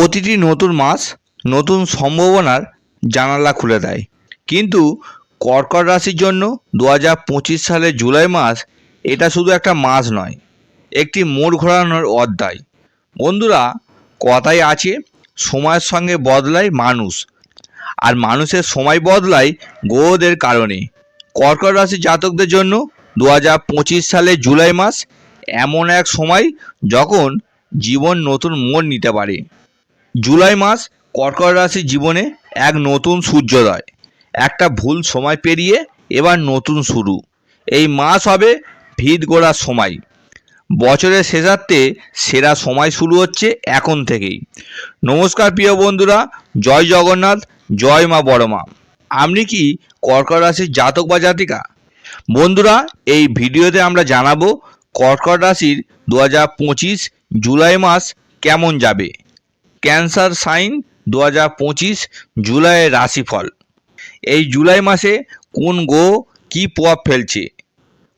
প্রতিটি নতুন মাস নতুন সম্ভাবনার জানালা খুলে দেয়। কিন্তু কর্কট রাশির জন্য দু হাজার পঁচিশ সালের জুলাই মাস এটা শুধু একটা মাস নয়, একটি মোড় ঘোরানোর অধ্যায়। বন্ধুরা, কথায় আছে, সময়ের সঙ্গে বদলায় মানুষ। আর মানুষের সময় বদলায় গ্রহদের কারণে। কর্কট রাশি জাতকদের জন্য দু হাজার পঁচিশ সালের জুলাই মাস এমন এক সময় যখন জীবন নতুন মোড় নিতে পারে। জুলাই মাস কর্কট রাশির জীবনে এক নতুন সূর্যোদয়। একটা ভুল সময় পেরিয়ে এবার নতুন শুরু। এই মাস হবে ভিত গোড়ার সময়। বছরের শেষার্থে সেরা সময় শুরু হচ্ছে এখন থেকেই। নমস্কার প্রিয় বন্ধুরা, জয় জগন্নাথ, জয় মা বড় মা আপনি কি কর্কট রাশির জাতক বা জাতিকা? বন্ধুরা, এই ভিডিওতে আমরা জানাব কর্কট রাশির দু হাজার পঁচিশ জুলাই মাস কেমন যাবে। ক্যান্সার সাইন দু হাজার পঁচিশ জুলাইয়ের রাশিফল। এই জুলাই মাসে কোন গো কী প্রভাব ফেলছে?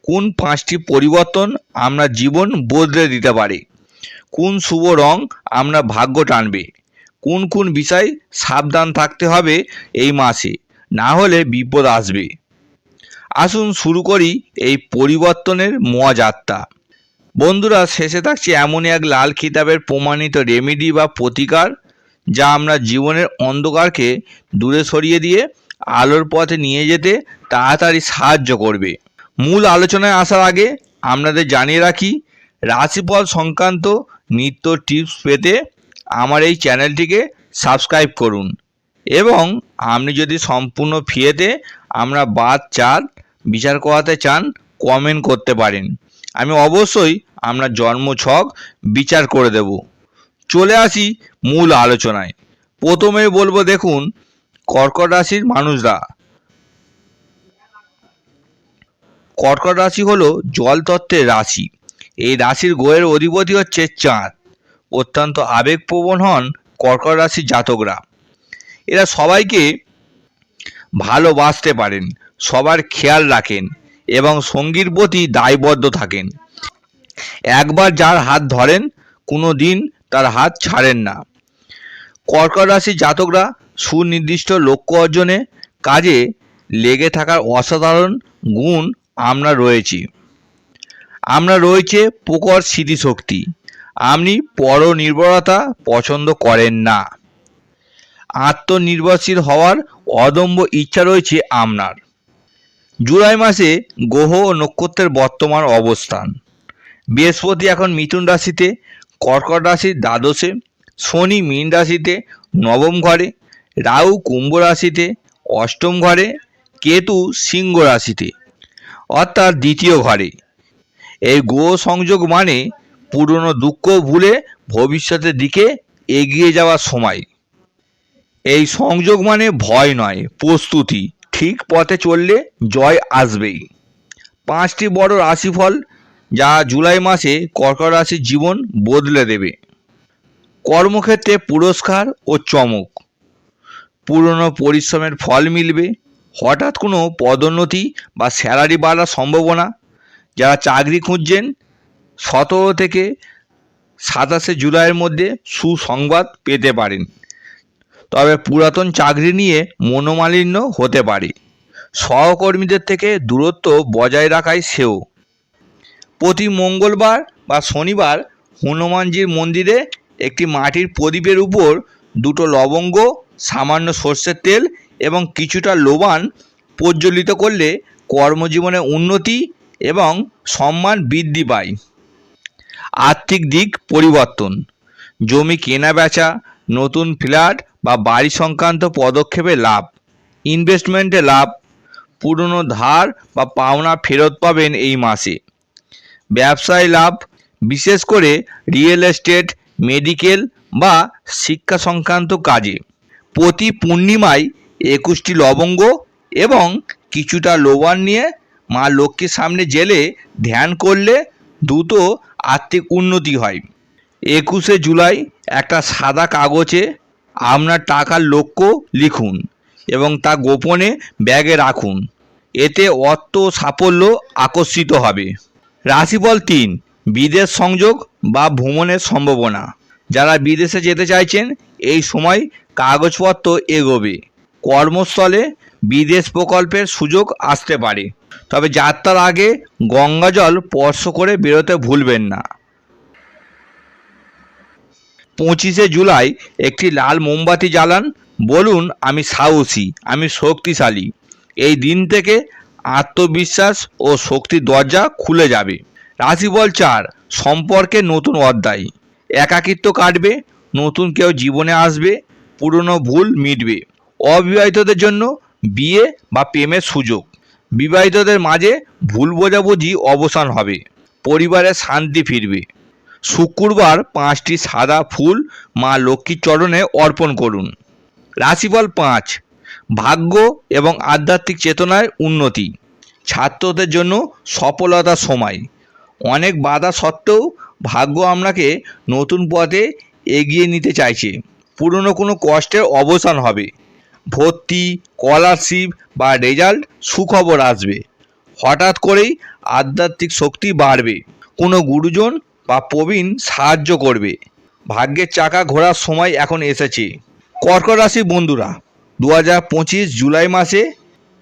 কোন পাঁচটি পরিবর্তন আমরা জীবন বদলে দিতে পারে? কোন শুভ রং আমরা ভাগ্য টানবে? কোন কোন বিষয় সাবধান থাকতে হবে এই মাসে? না হলে বিপদ আসবে। আসুন শুরু করি এই পরিবর্তনের মহাযাত্রা। বন্ধুরা, শেষে থাকছে এমনই এক লাল খিতাবের প্রমাণিত রেমেডি বা প্রতিকার যা আমরা জীবনের অন্ধকারকে দূরে সরিয়ে দিয়ে আলোর পথে নিয়ে যেতে তাড়াতাড়ি সাহায্য করবে। মূল আলোচনায় আসার আগে আপনাদের জানিয়ে রাখি, রাশিফল সংক্রান্ত নিত্য টিপস পেতে আমার এই চ্যানেলটিকে সাবস্ক্রাইব করুন এবং আপনি যদি সম্পূর্ণ ফিয়েতে আমরা বাদ চাঁদ বিচার করাতে চান কমেন্ট করতে পারেন। আমি অবশ্যই আপনার জন্ম ছক বিচার করে দেব। চলে আসি মূল আলোচনায়। প্রথমেই বলব দেখুন, কর্কট রাশির মানুষরা। কর্কট রাশি হলো জল তত্ত্বের রাশি। এই রাশির গোয়ের অধিপতি হচ্ছে চাঁদ। অত্যন্ত আবেগপ্রবণ হন কর্কট রাশির জাতকরা। এরা সবাইকে ভালোবাসতে পারেন, সবার খেয়াল রাখেন। এবং সঙ্গীর প্রতি দায়বদ্ধ থাকেন। একবার যার হাত ধরেন কোনো দিন তার হাত ছাড়েন না। কর্কট রাশির জাতকরা সুনির্দিষ্ট লক্ষ্য অর্জনে কাজে লেগে থাকার অসাধারণ গুণ আমরা রয়েছি। আমরা রয়েছে প্রকট স্মৃতিশক্তি। আপনি পরনির্ভরতা পছন্দ করেন না। আত্মনির্ভরশীল হওয়ার অদম্য ইচ্ছা রয়েছে আপনার। জুলাই মাসে গ্রহ ও নক্ষত্রের বর্তমান অবস্থান। বৃহস্পতি এখন মিথুন রাশিতে, কর্কট রাশির দ্বাদশে, শনি মীন রাশিতে, নবম ঘরে, রাহু কুম্ভ রাশিতে, অষ্টম ঘরে, কেতু সিংহ রাশিতে, অর্থাৎ দ্বিতীয় ঘরে। এই গ্রহ সংযোগ মানে পুরনো দুঃখ ভুলে ভবিষ্যতের দিকে এগিয়ে যাওয়ার সময়। এই সংযোগ মানে ভয় নয়, প্রস্তুতি। ঠিক পথে চললে জয় আসবেই। পাঁচটি বড় রাশিফল যা জুলাই মাসে কর্কট রাশির জীবন বদলে দেবে। কর্মক্ষেত্রে পুরস্কার ও চমক। পুরনো পরিশ্রমের ফল মিলবে। হঠাৎ কোনো পদোন্নতি বা স্যালারি বাড়ার সম্ভাবনা। যারা চাকরি খুঁজছেন, সতেরো থেকে সাতাশে জুলাইয়ের মধ্যে সুসংবাদ পেতে পারেন। তবে পুরাতন চাকরি নিয়ে মনোমালিন্য হতে পারে। সহকর্মীদের থেকে দূরত্ব বজায় রাখাই সেও। প্রতি মঙ্গলবার বা শনিবার হনুমানজির মন্দিরে একটি মাটির প্রদীপের উপর দুটো লবঙ্গ, সামান্য সর্ষের তেল এবং কিছুটা লোবান প্রজ্বলিত করলে কর্মজীবনে উন্নতি এবং সম্মান বৃদ্ধি পায়। আর্থিক দিক পরিবর্তন। জমি কেনা বেচা নতুন ফ্ল্যাট বা বাড়ি সংক্রান্ত পদক্ষেপে লাভ। ইনভেস্টমেন্টে লাভ। পুরনো ধার বা পাওনা ফেরত পাবেন এই মাসে। ব্যবসায় লাভ। বিশেষ করে রিয়েল এস্টেট মেডিকেল বা শিক্ষা সংক্রান্ত কাজে। প্রতি পূর্ণিমায় একুশটি লবঙ্গ এবং কিছুটা লোবান নিয়ে মা লক্ষ্মীর সামনে জেলে ধ্যান করলে দ্রুত আর্থিক উন্নতি হয়। একুশে জুলাই একটা সাদা কাগজে আপনার টাকার লক্ষ্য লিখুন এবং তা গোপনে ব্যাগে রাখুন। এতে অর্থ সাফল্য আকর্ষিত হবে। রাশিফল তিন, বিদেশ সংযোগ বা ভ্রমণের সম্ভাবনা। যারা বিদেশে যেতে চাইছেন, এই সময় কাগজপত্র এগোবে। কর্মস্থলে বিদেশ প্রকল্পের সুযোগ আসতে পারে। তবে যাত্রার আগে গঙ্গা জল স্পর্শ করে বেরোতে ভুলবেন না। পঁচিশে জুলাই একটি লাল মোমবাতি জ্বালান, বলুন আমি সাহসী, আমি শক্তিশালী। এই দিন থেকে আত্মবিশ্বাস ও শক্তির দরজা খুলে যাবে। রাশিফল চার, সম্পর্কে নতুন অধ্যায়। একাকিত্ব কাটবে, নতুন কেউ জীবনে আসবে, পুরনো ভুল মিটবে। অবিবাহিতদের জন্য বিয়ে বা প্রেমের সুযোগ। বিবাহিতদের মাঝে ভুল বোঝাবুঝি অবসান হবে। পরিবারে শান্তি ফিরবে। শুক্রবার পাঁচটি সাদা ফুল মা লক্ষ্মীর চরণে অর্পণ করুন। রাশিফল পাঁচ, ভাগ্য এবং আধ্যাত্মিক চেতনায় উন্নতি। ছাত্রদের জন্য সফলতার সময়। অনেক বাধা সত্ত্বেও ভাগ্য আপনাকে নতুন পথে এগিয়ে নিতে চাইছে। পুরনো কোনো কষ্টের অবসান হবে। ভর্তি, স্কলারশিপ বা রেজাল্ট সুখবর আসবে। হঠাৎ করেই আধ্যাত্মিক শক্তি বাড়বে। কোনো গুরুজন বা প্রবীণ সাহায্য করবে। ভাগ্যের চাকা ঘোরার সময় এখন এসেছে। কর্কট রাশি বন্ধুরা দু হাজার পঁচিশ জুলাই মাসে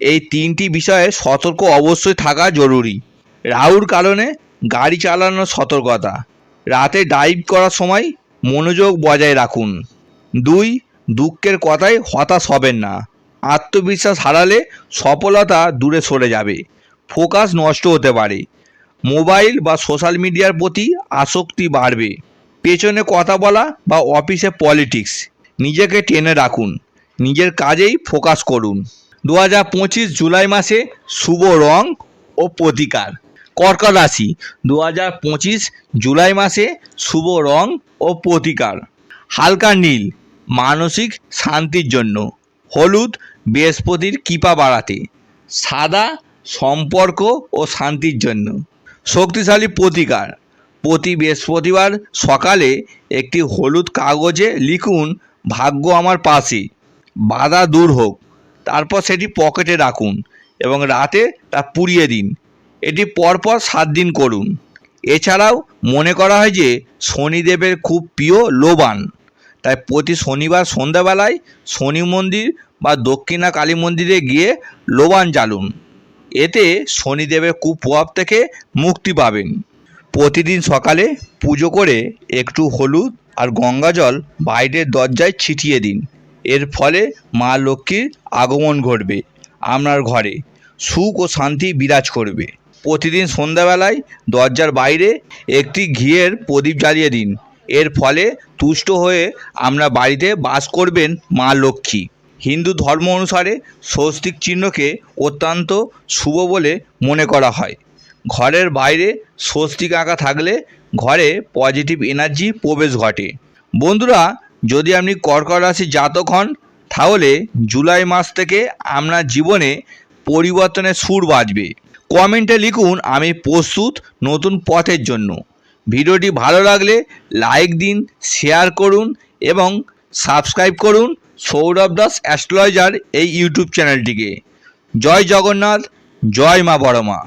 এই তিনটি বিষয়ে সতর্ক অবশ্যই থাকা জরুরি। রাহুর কারণে গাড়ি চালানোর সতর্কতা। রাতে ড্রাইভ করার সময় মনোযোগ বজায় রাখুন। দুই, দুঃখের কথায় হতাশ হবেন না। আত্মবিশ্বাস হারালে সফলতা দূরে সরে যাবে। ফোকাস নষ্ট হতে পারে। মোবাইল বা সোশ্যাল মিডিয়ার প্রতি আসক্তি বাড়বে। পেছনে কথা বলা বা অফিসে পলিটিক্স, নিজেকে টেনে রাখুন, নিজের কাজেই ফোকাস করুন। দু হাজার পঁচিশ জুলাই মাসে শুভ রং ও প্রতিকার। কর্কট রাশি দু হাজার পঁচিশ জুলাই মাসে শুভ রং ও প্রতিকার। হালকা নীল, মানসিক শান্তির জন্য। হলুদ, বৃহস্পতির কৃপা বাড়াতে। সাদা, সম্পর্ক ও শান্তির জন্য। শক্তিশালী প্রতিকার। প্রতি বৃহস্পতিবার সকালে একটি হলুদ কাগজে লিখুন, ভাগ্য আমার পাশে, বাধা দূর হোক। তারপর সেটি পকেটে রাখুন এবং রাতে তা পুড়িয়ে দিন। এটি পরপর সাত দিন করুন। এছাড়াও মনে করা হয় যে শনিদেবের খুব প্রিয় লোবান। তাই প্রতি শনিবার সন্ধ্যাবেলায় শনি মন্দির বা দক্ষিণা কালী মন্দিরে গিয়ে লোবান জ্বালুন। এতে শনিদেবের কুপ্রভাব থেকে মুক্তি পাবেন। প্রতিদিন সকালে পুজো করে একটু হলুদ আর গঙ্গা জল বাইরের দরজায় ছিটিয়ে দিন। এর ফলে মা লক্ষ্মীর আগমন ঘটবে আপনার ঘরে। সুখ ও শান্তি বিরাজ করবে। প্রতিদিন সন্ধ্যাবেলায় দরজার বাইরে একটি ঘিয়ের প্রদীপ জ্বালিয়ে দিন। এর ফলে তুষ্ট হয়ে আমরা বাড়িতে বাস করবেন মা লক্ষ্মী। হিন্দু ধর্ম অনুসারে স্বস্তিক চিহ্নকে অত্যন্ত শুভ বলে মনে করা হয়। ঘরের বাইরে স্বস্তিক আঁকা থাকলে ঘরে পজিটিভ এনার্জি প্রবেশ ঘটে। বন্ধুরা, যদি আপনি কর্কট রাশি জাতক হন, তাহলে জুলাই মাস থেকে আপনার জীবনে পরিবর্তনের সুর বাজবে। কমেন্টে লিখুন, আমি প্রস্তুত নতুন পথের জন্য। ভিডিওটি ভালো লাগলে লাইক দিন, শেয়ার করুন এবং সাবস্ক্রাইব করুন। সৌরভ দাস অ্যাস্ট্রোলজার এই ইউটিউব চ্যানেলটিকে। জয় জগন্নাথ জয় মা বড়মা।